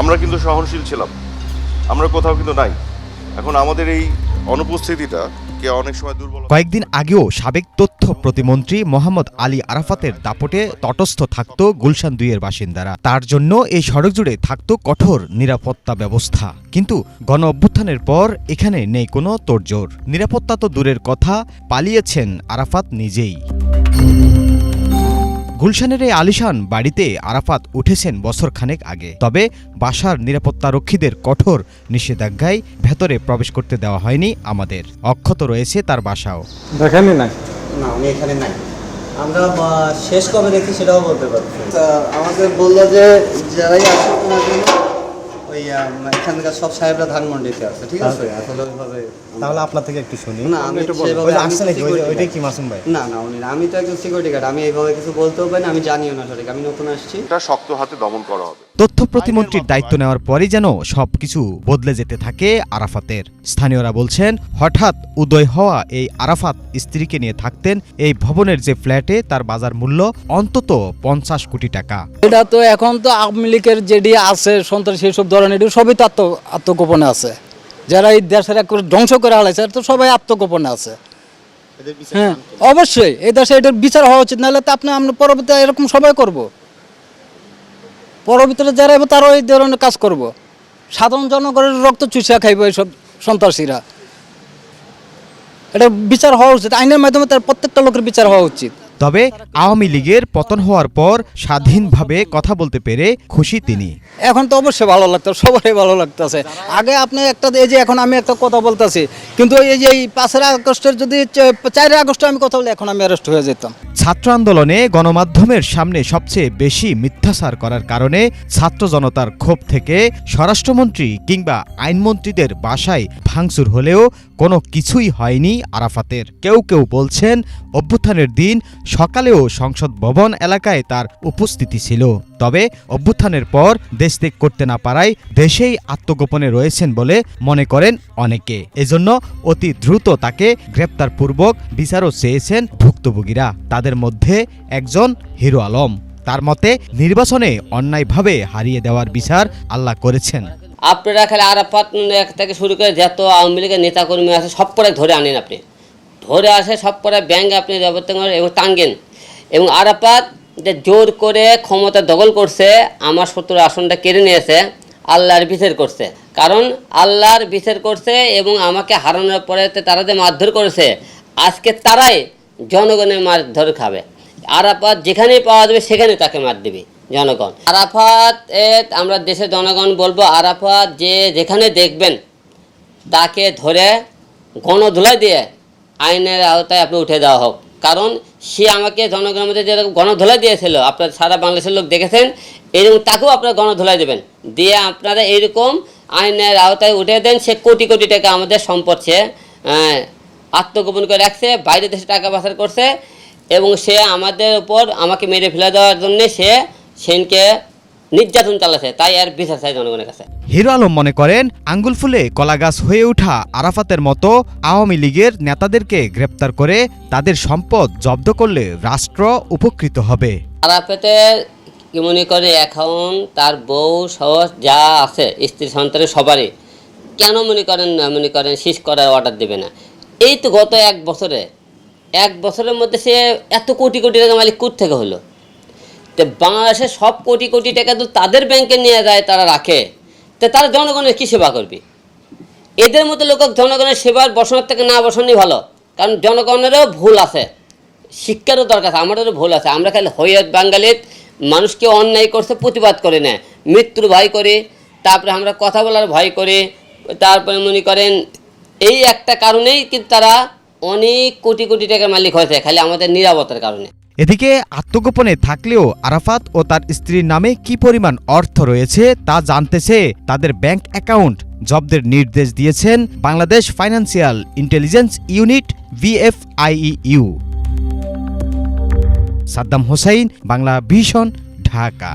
আমরা কিন্তু সহনশীল ছিলাম। আমরা কোথাও কিন্তু নাই। এখন আমাদের এই অনুপস্থিতিটা অনেক সময় দুর্বল কয়েকদিন আগেও সাবেক তথ্য প্রতিমন্ত্রী মোহাম্মদ আলী আরাফাতের দাপটে তটস্থ থাকত গুলশান দুইয়ের বাসিন্দারা। তার জন্য এই সড়ক জুড়ে থাকত কঠোর নিরাপত্তা ব্যবস্থা। কিন্তু গণ অভ্যুত্থানের পর এখানে নেই কোনো তোড়জোড়। নিরাপত্তা তো দূরের কথা, পালিয়েছেন আরাফাত নিজেই। গুলশানের এই আলিশান বাড়িতে আরাফাত উঠেছেন বছর খানেক আগে। তবে বাসার নিরাপত্তারক্ষীদের কঠোর নিষেধাজ্ঞায় ভেতরে প্রবেশ করতে দেওয়া হয়নি আমাদের। অক্ষত রয়েছে তার বাসাও। দেখেনি নাই? না উনি এখানে নাই। আমরা শেষ কবে দেখি সেটাও বলতে পারছি তা আমাদের বলল যে যারাই আসে তোমার জন্য ওই আম, এখানকার সব সাহেবরা ধানমন্ডিতে আছে ঠিক আছে? আসলে ওইভাবে তাহলে আপনার থেকে একটু শুনি। না আমি একটু সেভাবে ওই যে আমি আসছে তো নাকি? ওই যে- security ওইটাই কি মাসুম ভাই? না না উনি আমি তো একজন সিকিউরিটি গার্ড আমি এইভাবে কিছু বলতেও পারি আমি জানিও না সঠিক আমি নতুন আসছি। এটা শক্ত হাতে দমন করা হবে। তথ্য প্রতিমন্ত্রীর দায়িত্ব নেওয়ার পরই যেন সবকিছু বদলে যেতে থাকে আরাফাতের। স্থানীয়রা বলছেন হঠাৎ উদয় হওয়া এই আরাফাত স্ত্রীকে নিয়ে থাকতেন এই ভবনের যে ফ্ল্যাটে তার বাজার মূল্য অন্তত পঞ্চাশ কোটি টাকা। এটা তো এখন তো আওয়ামী লীগের যেটি আছে সন্ত্রাসী সব ধরনের এটি সবই তো আত্ম আত্মগোপনে আছে। যারা এই দেশের এক ধ্বংস করে হালাইছে তো সবাই আত্মগোপনে আছে। হ্যাঁ অবশ্যই এই দেশে এটার বিচার হওয়া উচিত নাহলে তো আপনি আমরা পরবর্তী এরকম সবাই করব। পরবর্তীতে যারা এবার তারাও এই ধরনের কাজ করব। সাধারণ জনগণের রক্ত চুষিয়া খাইব এইসব সন্ত্রাসীরা। এটা বিচার হওয়া উচিত আইনের মাধ্যমে তার প্রত্যেকটা লোকের বিচার হওয়া উচিত। তবে আওয়ামী লীগের পতন হওয়ার পর স্বাধীনভাবে কথা বলতে পেরে খুশি তিনি। এখন তো অবশ্যই ভালো লাগতো, সবারই ভালো লাগতেছে। আগে আপনি একটা এই যে এখন আমি একটা কথা বলতেছি, কিন্তু এই যে এই পাঁচের আগস্টের যদি চার আগস্টে আমি কথা বলি, এখন আমি অ্যারেস্ট হয়ে যেতাম। ছাত্র আন্দোলনে গণমাধ্যমের সামনে সবচেয়ে বেশি মিথ্যাচার করার কারণে ছাত্র জনতার ক্ষোভ থেকে স্বরাষ্ট্রমন্ত্রী কিংবা আইনমন্ত্রীদের বাসায় ভাঙচুর হলেও কোনো কিছুই হয়নি আরাফাতের। কেউ কেউ বলছেন, অভ্যুত্থানের দিন সকালেও সংসদ ভবন এলাকায় তার উপস্থিতি ছিল। তবে অভ্যুত্থানের পর দেশ ত্যাগ করতে না পারায় দেশেই আত্মগোপনে রয়েছেন বলে মনে করেন অনেকে। এজন্য অতি দ্রুত তাকে গ্রেপ্তারপূর্বক বিচারও চেয়েছেন ভুক্তভোগীরা। তাদের মধ্যে একজন হিরো আলম। তার মতে, নির্বাচনে অন্যায়ভাবে হারিয়ে দেওয়ার বিচার আল্লাহ করেছেন। আপনারা খালি আরাফাত থেকে শুরু করে যত আওয়ামী লীগের নেতাকর্মী আছে, সব করে ধরে আনেন আপনি। ধরে আসে, সব করে ব্যাংক আপনি এবং টাঙ্গেন এবং আরাফাত যে জোর করে ক্ষমতা দখল করছে, আমার সত্তর আসনটা কেড়ে নিয়েছে, আল্লাহর বিচার করছে। কারণ আল্লাহর বিচার করছে এবং আমাকে হারানোর পরে তারা যে মারধর করেছে, আজকে তারাই জনগণের মারধর খাবে। আরাফাত যেখানেই পাওয়া যাবে সেখানে তাকে মার দিবে জনগণ। আরাফাত আমরা দেশের জনগণ বলব, আরাফাত যে যেখানে দেখবেন, তাকে ধরে গণধুলাই দিয়ে আইনের আওতায় আপনি উঠে দেওয়া হোক। কারণ সে আমাকে জনগণের মধ্যে যেরকম গণধোলাই দিয়েছিল, আপনার সারা বাংলাদেশের লোক দেখেছেন এরকম তাকেও আপনারা গণধোলাই দেবেন। দিয়ে আপনারা এইরকম আইনের আওতায় উঠে দেন, সে কোটি কোটি টাকা আমাদের সম্পদ সে আত্মগোপন করে রাখছে বাইরে দেশে টাকা পাচার করছে এবং সে আমাদের উপর আমাকে মেরে ফেলে দেওয়ার জন্য সে সেনকে নির্যাতন চালাচ্ছে। তাই আর বিচার চাই জনগণের কাছে। হিরো আলম মনে করেন আঙ্গুল ফুলে কলাগাছ হয়ে ওঠা আরাফাতের মতো আওয়ামী লীগের নেতাদেরকে গ্রেপ্তার করে তাদের সম্পদ জব্দ করলে রাষ্ট্র উপকৃত হবে। আরাফেতে কি মনে করে এখন তার বউ সহ যা আছে স্ত্রী সন্তানের সবারই? কেন মনে করেন না? মনে করেন শেষ করার অর্ডার দেবে না। এই তো গত এক বছরে। এক বছরের মধ্যে সে এত কোটি কোটি টাকা মালিক থেকে হলো? তো বাংলাদেশের সব কোটি কোটি টাকা তো তাদের ব্যাংকে নিয়ে যায়, তারা রাখে। তো তারা জনগণের কী সেবা করবে? এদের মতো লোক জনগণের সেবার বসানোর থেকে না বসানোই ভালো। কারণ জনগণেরও ভুল আছে। শিক্ষারও দরকার আছে, আমাদেরও ভুল আছে। আমরা খালি হইয়ত বাঙালির মানুষকে অন্যায় করছে, প্রতিবাদ করে না। মৃত্যুর ভয় করে, তারপরে আমরা কথা বলার ভয় করে, তারপরে মনে করেন এই একটা কারণেই কিন্তু তারা অনেক কোটি কোটি টাকার মালিক হয়েছে, খালি আমাদের নিরাপত্তার কারণে। এদিকে আত্মগোপনে থাকলেও আরাফাত ও তার স্ত্রীর নামে কি পরিমাণ অর্থ রয়েছে তা জানতেছে তাদের ব্যাংক অ্যাকাউন্ট জব্দের নির্দেশ দিয়েছেন Bangladesh financial intelligence unit BFIU. Saddam Hossain, Bangla vision Dhaka.